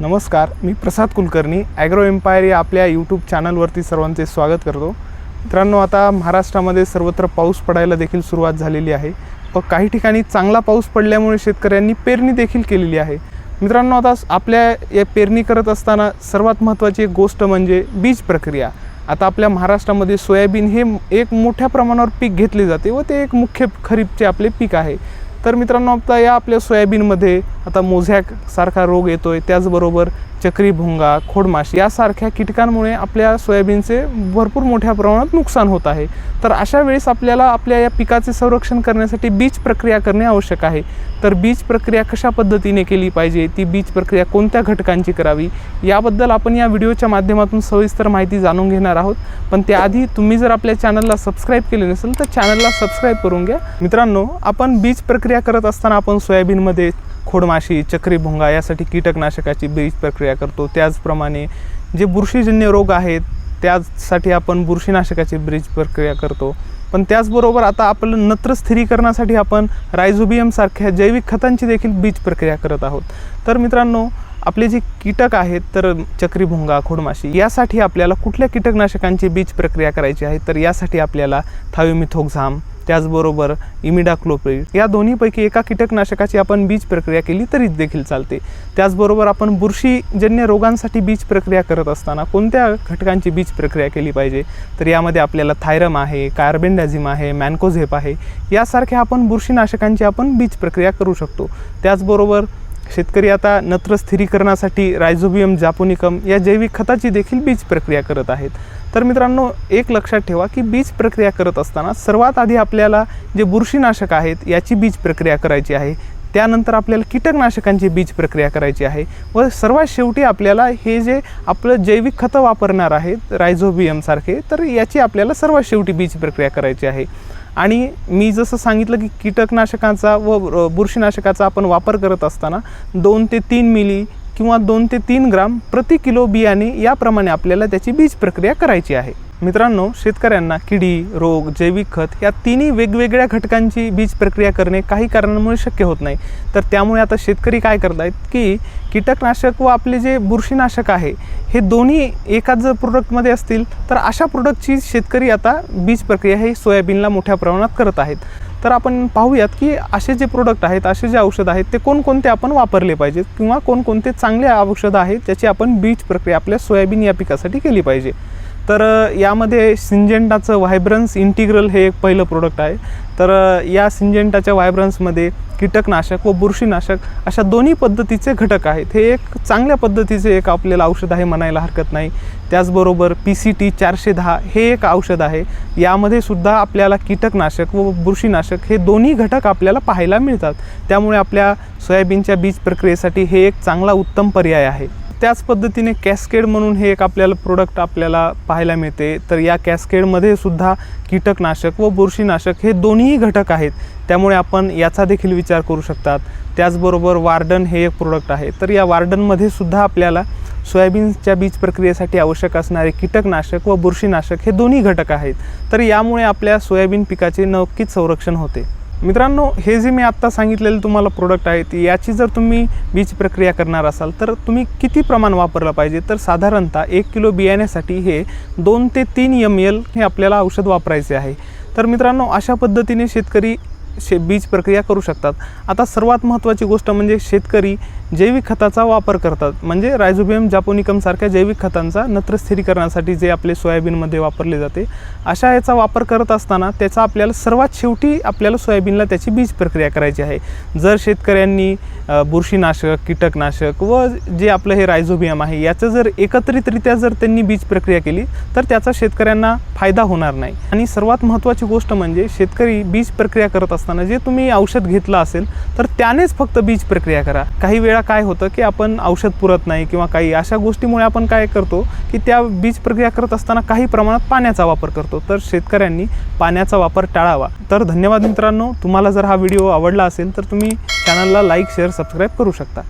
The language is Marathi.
नमस्कार मी प्रसाद कुलकर्णी ॲग्रो एम्पायर या आपल्या यूट्यूब चॅनलवरती सर्वांचे स्वागत करतो. मित्रांनो आता महाराष्ट्रामध्ये सर्वत्र पाऊस पडायला देखील सुरुवात झालेली आहे. व काही ठिकाणी चांगला पाऊस पडल्यामुळे शेतकऱ्यांनी पेरणी देखील केलेली आहे. मित्रांनो आता आपल्या या पेरणी करत असताना सर्वात महत्त्वाची एक गोष्ट म्हणजे बीज प्रक्रिया. आता आपल्या महाराष्ट्रामध्ये सोयाबीन हे एक मोठ्या प्रमाणावर पीक घेतले जाते व ते एक मुख्य खरीपचे आपले पीक आहे. तर मित्रांनो आता या आपल्या सोयाबीनमध्ये आता मोझॅक सारखा रोग येतो आहे त्याचबरोबर चक्री भुंगा खोडमाश यासारख्या कीटकांमुळे आपल्या सोयाबीनचे भरपूर मोठ्या प्रमाणात नुकसान होत आहे. तर अशा वेळेस आपल्याला आपल्या या पिकाचे संरक्षण करण्यासाठी बीज प्रक्रिया करणे आवश्यक आहे. तर बीज प्रक्रिया कशा पद्धतीने केली पाहिजे? ती बीज प्रक्रिया कोणत्या घटकांची करावी? याबद्दल आपण या व्हिडिओच्या माध्यमातून सविस्तर माहिती जाणून घेणार आहोत. पण त्याआधी तुम्ही जर आपल्या चॅनलला सबस्क्राईब केले नसेल तर चॅनलला सबस्क्राईब करून घ्या. मित्रांनो आपण बीज प्रक्रिया करत असताना आपण सोयाबीनमध्ये खोडमाशी चक्रीभुंगा यासाठी कीटकनाशकाची बीज प्रक्रिया करतो. त्याचप्रमाणे जे बुरशीजन्य रोग आहेत त्यासाठी आपण बुरशीनाशकाची बीज प्रक्रिया करतो. पण त्याचबरोबर आता आपलं नत्र स्थिरीकरणासाठी आपण रायझोबियमसारख्या जैविक खतांची देखील बीज प्रक्रिया करत आहोत. तर मित्रांनो आपले जे कीटक आहेत तर चक्रीभुंगा खोडमाशी यासाठी आपल्याला कुठल्या कीटकनाशकांची बीज प्रक्रिया करायची आहे? तर यासाठी आपल्याला थायोमिथोक्झाम त्याचबरोबर इमिडाक्लोप्रिड या दोन्हीपैकी एका कीटकनाशकाची आपण बीज प्रक्रिया केली तरी देखील चालते. त्याचबरोबर आपण बुरशीजन्य रोगांसाठी बीज प्रक्रिया करत असताना कोणत्या घटकांची बीज प्रक्रिया केली पाहिजे? तर यामध्ये आपल्याला थायरम आहे कार्बेंडॅझिम आहे मॅन्कोझेप आहे. यासारख्या आपण बुरशीनाशकांची आपण बीज प्रक्रिया करू शकतो. त्याचबरोबर शेतकरी आता नत्र स्थिरीकरणासाठी रायझोबियम जापोनिकम या जैविक खताची देखील बीज प्रक्रिया करत आहेत. तर मित्रांनो एक लक्षात ठेवा की बीज प्रक्रिया करत असताना सर्वात आधी आपल्याला जे बुरशीनाशक आहेत याची बीज प्रक्रिया करायची आहे. त्यानंतर आपल्याला कीटकनाशकांची बीज प्रक्रिया करायची आहे व सर्वात शेवटी आपल्याला हे जे आपलं जैविक खतं वापरणार आहेत रायझोबियमसारखे तर याची आपल्याला सर्वात शेवटी बीज प्रक्रिया करायची आहे. आणि मी जसं सांगितलं की कीटकनाशकांचा व बुरशीनाशकाचा आपण वापर करत असताना दोन ते तीन मिली किंवा दोन ते तीन ग्राम प्रति किलो बियाणे याप्रमाणे आपल्याला त्याची बीज प्रक्रिया करायची आहे. मित्रांनो शेतकऱ्यांना किडी रोग जैविक खत या तिन्ही वेगवेगळ्या घटकांची बीज प्रक्रिया करणे काही कारणांमुळे शक्य होत नाही. तर त्यामुळे आता शेतकरी काय करत आहेत की कीटकनाशक व आपले जे बुरशीनाशक आहे हे दोन्ही एकाच जर प्रोडक्टमध्ये असतील तर अशा प्रोडक्टची शेतकरी आता बीज प्रक्रिया हे सोयाबीनला मोठ्या प्रमाणात करत आहेत. तर आपण पाहूयात की असे जे प्रोडक्ट आहेत असे जे औषधं आहेत ते कोणकोणते आपण वापरले पाहिजेत किंवा कोणकोणते चांगले औषधं आहेत ज्याची आपण बीज प्रक्रिया आपल्या सोयाबीन या पिकासाठी केली पाहिजे. तर यामध्ये सिंजेंटाचं व्हायब्रन्स इंटिग्रल हे एक पहिलं प्रोडक्ट आहे. तर या सिंजेंटाच्या व्हायब्रन्समध्ये कीटकनाशक व बुरशीनाशक अशा दोन्ही पद्धतीचे घटक आहेत. हे एक चांगल्या पद्धतीचे एक आपल्याला औषध आहे म्हणायला हरकत नाही. त्याचबरोबर पी सी टी चारशे दहा हे एक औषध आहे. यामध्ये सुद्धा आपल्याला कीटकनाशक व बुरशीनाशक हे दोन्ही घटक आपल्याला पाहायला मिळतात. त्यामुळे आपल्या सोयाबीनच्या बीज प्रक्रियेसाठी हे एक चांगला उत्तम पर्याय आहे. त्याच पद्धतीने कॅस्केड म्हणून हे एक आपल्याला प्रोडक्ट आपल्याला पाहायला मिळते. तर या कॅस्केडमध्ये सुद्धा कीटकनाशक व बुरशीनाशक हे दोन्ही घटक आहेत. त्यामुळे आपण याचा देखील विचार करू शकतात. त्याचबरोबर वार्डन हे एक प्रोडक्ट आहे. तर या वार्डनमध्ये सुद्धा आपल्याला सोयाबीनच्या बीज प्रक्रियेसाठी आवश्यक असणारे कीटकनाशक व बुरशीनाशक हे दोन्ही घटक आहेत. तर यामुळे आपल्या सोयाबीन पिकाचे नक्कीच संरक्षण होते. मित्रांनो हे जे मी आत्ता सांगितलेलं तुम्हाला प्रोडक्ट आहेत याची जर तुम्ही बीज प्रक्रिया करणार असाल तर तुम्ही किती प्रमाण वापरलं पाहिजे? तर साधारणतः एक किलो बियाण्यासाठी हे दोन ते तीन एम एल हे आपल्याला औषध वापरायचे आहे. तर मित्रांनो अशा पद्धतीने शेतकरी शे बीज प्रक्रिया करू शकतात. आता सर्वात महत्त्वाची गोष्ट म्हणजे शेतकरी जैविक खताचा वापर करतात. म्हणजे रायझोबियम जापोनिकमसारख्या जैविक खतांचा नत्र स्थिरीकरणासाठी जे आपले सोयाबीनमध्ये वापरले जाते अशा याचा वापर करत असताना त्याचा आपल्याला सर्वात शेवटी आपल्याला सोयाबीनला त्याची बीज प्रक्रिया करायची आहे. जर शेतकऱ्यांनी बुरशीनाशक कीटकनाशक व जे आपलं हे रायझोबियम आहे याचं जर एकत्रितरित्या जर त्यांनी बीज प्रक्रिया केली तर त्याचा शेतकऱ्यांना फायदा होणार नाही. आणि सर्वात महत्त्वाची गोष्ट म्हणजे शेतकरी बीज प्रक्रिया करत असताना जे तुम्ही औषध घेतलं असेल तर त्यानेच फक्त बीज प्रक्रिया करा. काही वेळा काय होतं की आपण औषध पुरत नाही किंवा काही अशा गोष्टीमुळे आपण काय करतो की त्या बीज प्रक्रिया करत असताना काही प्रमाणात पाण्याचा वापर करतो. तर शेतकऱ्यांनी पाण्याचा वापर टाळावा. तर धन्यवाद मित्रांनो. तुम्हाला जर हा व्हिडिओ आवडला असेल तर तुम्ही चॅनलला लाईक शेअर सबस्क्राईब करू शकता.